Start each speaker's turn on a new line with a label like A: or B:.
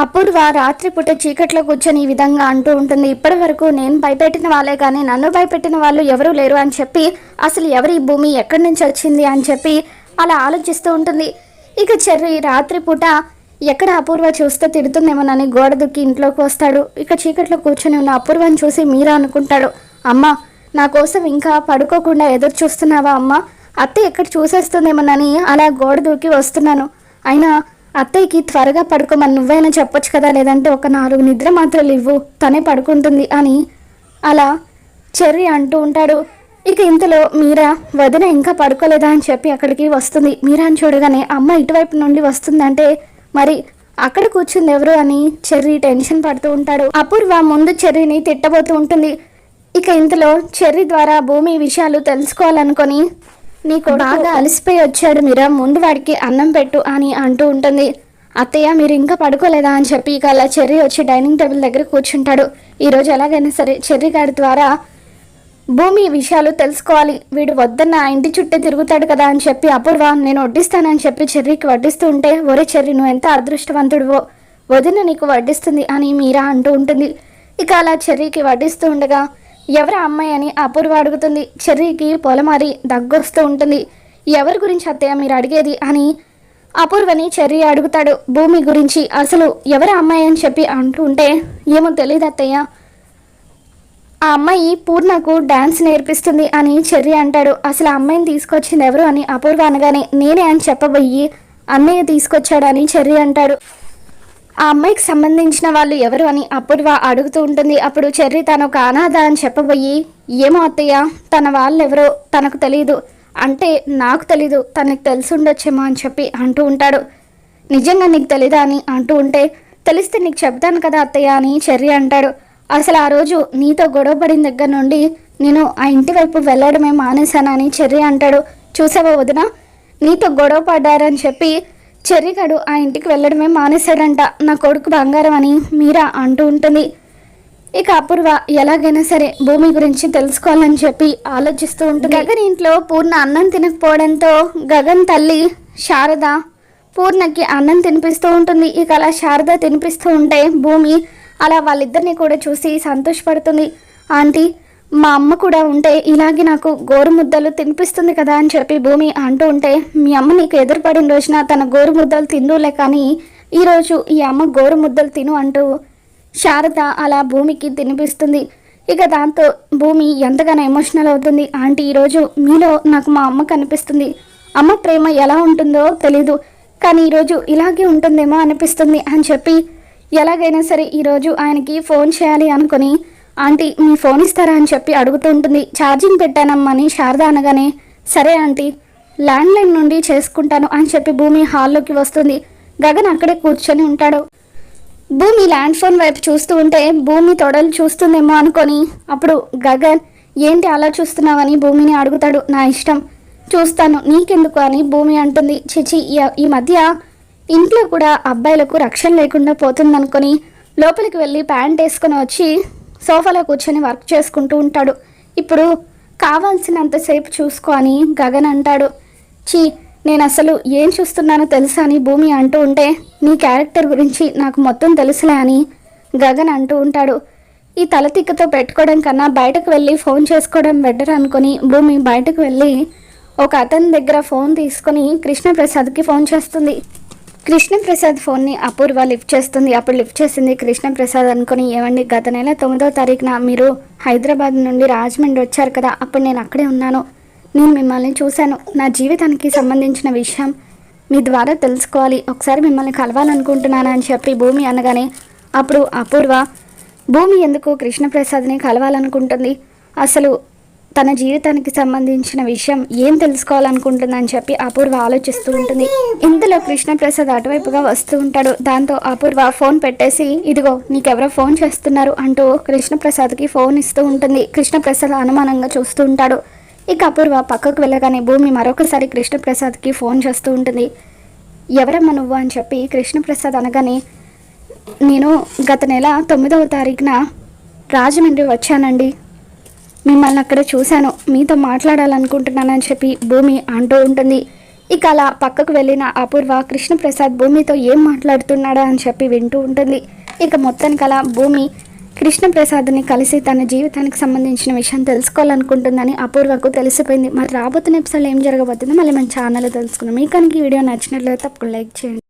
A: అపూర్వ రాత్రిపూట చీకట్లో కూర్చొని ఈ విధంగా అంటూ ఉంటుంది. ఇప్పటి వరకు నేను భయపెట్టిన వాళ్ళే కానీ నన్ను భయపెట్టిన వాళ్ళు ఎవరూ లేరు అని చెప్పి అసలు ఎవరి భూమి ఎక్కడి నుంచి వచ్చింది అని చెప్పి అలా ఆలోచిస్తూ ఉంటుంది. ఇక చెర్రి రాత్రిపూట ఎక్కడ అపూర్వ చూస్తే తిడుతుందేమోనని గోడ దుక్కి ఇంట్లోకి వస్తాడు. ఇక చీకట్లో కూర్చొని ఉన్న అపూర్వని చూసి మీరా అనుకుంటాడు. అమ్మ నా కోసం ఇంకా పడుకోకుండా ఎదురు చూస్తున్నావా అమ్మ? అత్త ఎక్కడ చూసేస్తుందేమోనని అలా గోడ దూకి వస్తున్నాను. అయినా అత్తయ్యకి త్వరగా పడుకోమని నువ్వైనా చెప్పొచ్చు కదా లేదంటే ఒక నాలుగు నిద్ర మాత్రలు ఇవ్వు తనే పడుకుంటుంది అని. అలా చెర్రి అంటూ ఉంటాడు. ఇక ఇంతలో మీరా వదిన ఇంకా పడుకోలేదా అని చెప్పి అక్కడికి వస్తుంది. మీరా అని చూడగానే అమ్మ ఇటువైపు నుండి వస్తుందంటే మరి అక్కడ కూర్చుంది ఎవరు అని చెర్రీ టెన్షన్ పడుతూ ఉంటాడు. అపూర్వ ముందు చెర్రీని తిట్టబోతూ ఉంటుంది. ఇక ఇంతలో చెర్రి ద్వారా భూమి విషయాలు తెలుసుకోవాలనుకొని నీకు బాగా అలసిపోయి వచ్చాడు మీరా ముందు వాడికి అన్నం పెట్టు అని అంటూ ఉంటుంది. అత్తయ్య మీరు ఇంకా పడుకోలేదా అని చెప్పి ఇక అలా చెర్రీ వచ్చి డైనింగ్ టేబుల్ దగ్గర కూర్చుంటాడు. ఈరోజు ఎలాగైనా సరే చెర్రీ గారి ద్వారా భూమి విషయాలు తెలుసుకోవాలి. వీడు వద్దన్న ఆ ఇంటి చుట్టే తిరుగుతాడు కదా అని చెప్పి అపూర్వ నేను వడ్డిస్తానని చెప్పి చెర్రీకి వడ్డిస్తూ ఉంటే ఒరే చెర్రీ నువ్వు ఎంత అదృష్టవంతుడివో వదిన నీకు వడ్డిస్తుంది అని మీరా అంటూ ఉంటుంది. ఇక అలా చెర్రీకి వడ్డిస్తూ ఉండగా ఎవరు అమ్మాయి అని అపూర్వ అడుగుతుంది. చెర్రీకి పొలమారి దగ్గొస్తూ ఉంటుంది. ఎవరి గురించి అత్తయ్య మీరు అడిగేది అని అపూర్వని చెర్రి అడుగుతాడు. భూమి గురించి అసలు ఎవరు అమ్మాయి అని చెప్పి అంటూ ఉంటే ఏమో తెలియదు అత్తయ్య. ఆ అమ్మాయి పూర్ణకు డ్యాన్స్ నేర్పిస్తుంది అని చెర్రి అంటాడు. అసలు ఆ అమ్మాయిని తీసుకొచ్చింది ఎవరు అని అపూర్వ అనగానే నేనే అని చెప్పబోయి అన్నయ్య తీసుకొచ్చాడని చెర్రి అంటాడు. ఆ అమ్మాయికి సంబంధించిన వాళ్ళు ఎవరు అని అపూర్వ అడుగుతూ ఉంటుంది. అప్పుడు చెర్రి తను ఒక అనాథ అని చెప్పబోయి ఏమో అత్తయ్య తన వాళ్ళు ఎవరో తనకు తెలియదు అంటే నాకు తెలీదు తనకు తెలిసి ఉండొచ్చేమో అని చెప్పి అంటూ ఉంటాడు. నిజంగా నీకు తెలీదా అని అంటూ ఉంటే తెలిస్తే నీకు చెప్తాను కదా అత్తయ్య అని చెర్రి అంటాడు. అసలు ఆ రోజు నీతో గొడవ పడిన దగ్గర నుండి నేను ఆ ఇంటి వైపు వెళ్ళడమే మానేశానని చెర్రి అంటాడు. చూసావా వదిన నీతో గొడవ పడ్డారని చెప్పి చెర్రిగాడు ఆ ఇంటికి వెళ్ళడమే మానేశాడంట. నా కొడుకు బంగారం అని మీరా అంటూ ఉంటుంది. ఇక అపూర్వ ఎలాగైనా సరే భూమి గురించి తెలుసుకోవాలని చెప్పి ఆలోచిస్తూ ఉంటుంది. గగన్ ఇంట్లో పూర్ణ అన్నం తినకపోవడంతో గగన్ తల్లి శారద పూర్ణకి అన్నం తినిపిస్తూ ఉంటుంది. ఇక అలా శారద తినిపిస్తూ ఉంటే భూమి అలా వాళ్ళిద్దరిని కూడా చూసి సంతోషపడుతుంది. ఆంటీ మా అమ్మ కూడా ఉంటే ఇలాగే నాకు గోరుముద్దలు తినిపిస్తుంది కదా అని చెప్పి భూమి అంటూ ఉంటే మీ అమ్మ నీకు ఎదురుపడిన రోజున తన గోరు ముద్దలు తిందులే కానీ ఈరోజు ఈ అమ్మ గోరు ముద్దలు తిను అంటూ శారద అలా భూమికి తినిపిస్తుంది. ఇక దాంతో భూమి ఎంతగానో ఎమోషనల్ అవుతుంది. ఆంటీ ఈరోజు మీలో నాకు మా అమ్మ కనిపిస్తుంది. అమ్మ ప్రేమ ఎలా ఉంటుందో తెలీదు కానీ ఈరోజు ఇలాగే ఉంటుందేమో అనిపిస్తుంది అని చెప్పి ఎలాగైనా సరే ఈరోజు ఆయనకి ఫోన్ చేయాలి అనుకుని ఆంటీ మీ ఫోన్ ఇస్తారా అని చెప్పి అడుగుతూ ఉంటుంది. ఛార్జింగ్ పెట్టానమ్మని శారద అనగానే సరే ఆంటీ ల్యాండ్లైన్ నుండి చేసుకుంటాను అని చెప్పి భూమి హాల్లోకి వస్తుంది. గగన్ అక్కడే కూర్చొని ఉంటాడు. భూమి ల్యాండ్ ఫోన్ వైపు చూస్తూ ఉంటే భూమి తొడలు చూస్తుందేమో అనుకొని అప్పుడు గగన్ ఏంటి అలా చూస్తున్నావని భూమిని అడుగుతాడు. నా ఇష్టం. చూస్తాను. నీకెందుకు అని భూమి అంటుంది. చిచి ఈ- ఈ మధ్య ఇంట్లో కూడా అబ్బాయిలకు రక్షణ లేకుండా పోతుందనుకొని లోపలికి వెళ్ళి ప్యాంట్ వేసుకొని వచ్చి సోఫాలో కూర్చొని వర్క్ చేసుకుంటూ ఉంటాడు. ఇప్పుడు కావాల్సినంతసేపు చూసుకో అని గగన్ అంటాడు. చీ నేను అసలు ఏం చూస్తున్నానో తెలుసా అని భూమి అంటూ ఉంటే నీ క్యారెక్టర్ గురించి నాకు మొత్తం తెలుసులే అని గగన్ అంటూ ఉంటాడు. ఈ తలతిక్కతో పెట్టుకోవడం కన్నా బయటకు వెళ్ళి ఫోన్ చేసుకోవడం బెటర్ అనుకొని భూమి బయటకు వెళ్ళి ఒక అతని దగ్గర ఫోన్ తీసుకొని కృష్ణప్రసాద్కి ఫోన్ చేస్తుంది. కృష్ణప్రసాద్ ఫోన్ని అపూర్వ లిఫ్ట్ చేస్తుంది. అప్పుడు లిఫ్ట్ చేసింది కృష్ణప్రసాద్ అనుకుని ఏమండి గత నెల తొమ్మిదో తారీఖున మీరు హైదరాబాద్ నుండి రాజమండ్రి వచ్చారు కదా అప్పుడు నేను అక్కడే ఉన్నాను. నేను మిమ్మల్ని చూశాను. నా జీవితానికి సంబంధించిన విషయం మీ ద్వారా తెలుసుకోవాలి. ఒకసారి మిమ్మల్ని కలవాలనుకుంటున్నాను అని చెప్పి భూమి అనగానే అప్పుడు అపూర్వ భూమి ఎందుకు కృష్ణప్రసాద్ని కలవాలనుకుంటుంది? అసలు తన జీవితానికి సంబంధించిన విషయం ఏం తెలుసుకోవాలనుకుంటుందని చెప్పి అపూర్వ ఆలోచిస్తూ ఉంటుంది. ఇంతలో కృష్ణప్రసాద్ అటువైపుగా వస్తూ ఉంటాడు. దాంతో అపూర్వ ఫోన్ పెట్టేసి ఇదిగో నీకెవరో ఫోన్ చేస్తున్నారు అంటూ కృష్ణప్రసాద్కి ఫోన్ ఇస్తూ ఉంటుంది. కృష్ణప్రసాద్ అనుమానంగా చూస్తూ ఉంటాడు. ఇక అపూర్వ పక్కకు వెళ్ళగానే భూమి మరొకసారి కృష్ణప్రసాద్కి ఫోన్ చేస్తూ ఉంటుంది. ఎవరమ్మా నువ్వు? అని చెప్పి కృష్ణప్రసాద్ అనగానే నేను గత నెల తొమ్మిదవ తారీఖున రాజమండ్రి వచ్చానండి. మిమ్మల్ని అక్కడ చూశాను. మీతో మాట్లాడాలనుకుంటున్నానని చెప్పి భూమి అంటూ ఉంటుంది. ఇక అలా పక్కకు వెళ్ళిన అపూర్వ కృష్ణప్రసాద్ భూమితో ఏం మాట్లాడుతున్నాడా అని చెప్పి వింటూ ఉంటుంది. ఇక మొత్తానికి అలా భూమి కృష్ణప్రసాద్ని కలిసి తన జీవితానికి సంబంధించిన విషయం తెలుసుకోవాలనుకుంటుందని అపూర్వకు తెలిసిపోయింది. మరి రాబోతున్న ఎపిసోడ్ ఏం జరగబోతుందో మళ్ళీ మన ఛానల్లో తెలుసుకున్నాం మీకు కనుక ఈ వీడియో నచ్చినట్లయితే తప్పకుండా లైక్ చేయండి.